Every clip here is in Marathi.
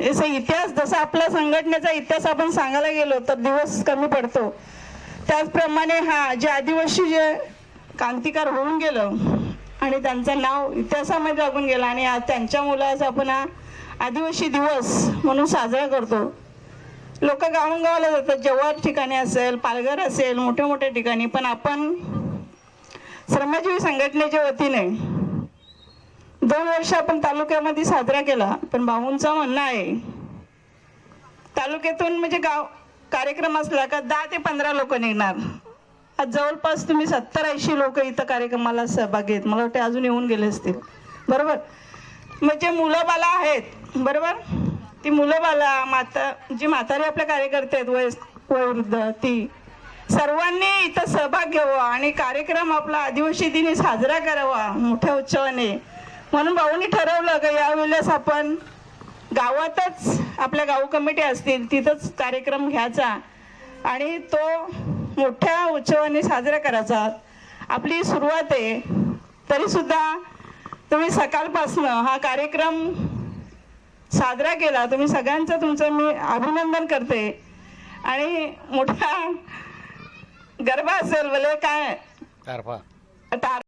याचा इतिहास जसा आपला संघटनेचा इतिहास आपण सांगायला गेलो तर दिवस कमी पडतो. त्याचप्रमाणे हा जे आदिवासी जे क्रांतिकार होऊन गेलं आणि त्यांचं नाव इतिहासामध्ये लागून गेलं आणि आज त्यांच्या मुलाचा आपण हा आदिवासी दिवस म्हणून साजरा करतो. लोक गावोगावाला जातात जव्हार ठिकाणी असेल पालघर असेल मोठ्या मोठ्या ठिकाणी पण आपण श्रमजीवी संघटनेच्या वतीने दोन वर्ष आपण तालुक्यामध्ये साजरा केला पण भाऊंचं म्हणणं आहे तालुक्यातून म्हणजे गाव कार्यक्रम असला का दहा ते पंधरा लोक निघणार. आज जवळपास तुम्ही सत्तर ऐंशी लोक इथं कार्यक्रमाला सहभागी आहेत. मला वाटते अजून येऊन गेले असतील. बरोबर? म्हणजे मुलं बाला आहेत. बरोबर? ती मुलं बाला माता जी म्हातारी आपल्या कार्यकर्ते आहेत वय वयोवृद्ध ती सर्वांनी इथं सहभाग घ्यावा आणि कार्यक्रम आपला आदिवासी दिनी साजरा करावा. मोठ्या उत्सवाने म्हणून भाऊनी ठरवलं का यावेळेस आपण गावातच आपल्या गाव कमिटी असतील तिथंच कार्यक्रम घ्यायचा. आणि तो मोठ्या उत्सवाने साजरा करायचा. आपली सुरुवात आहे. तरी सुद्धा तुम्ही सकाळपासनं हा कार्यक्रम साजरा केला तुम्ही सगळ्यांचं तुमचं मी अभिनंदन करते. आणि मोठा गरबा असेल भले काय. तारफा. तार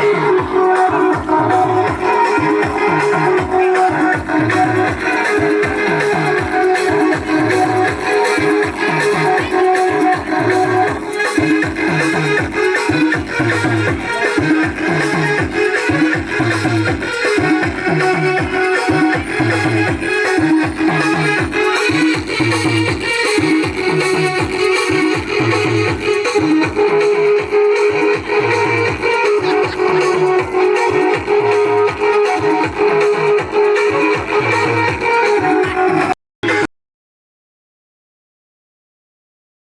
Thank you.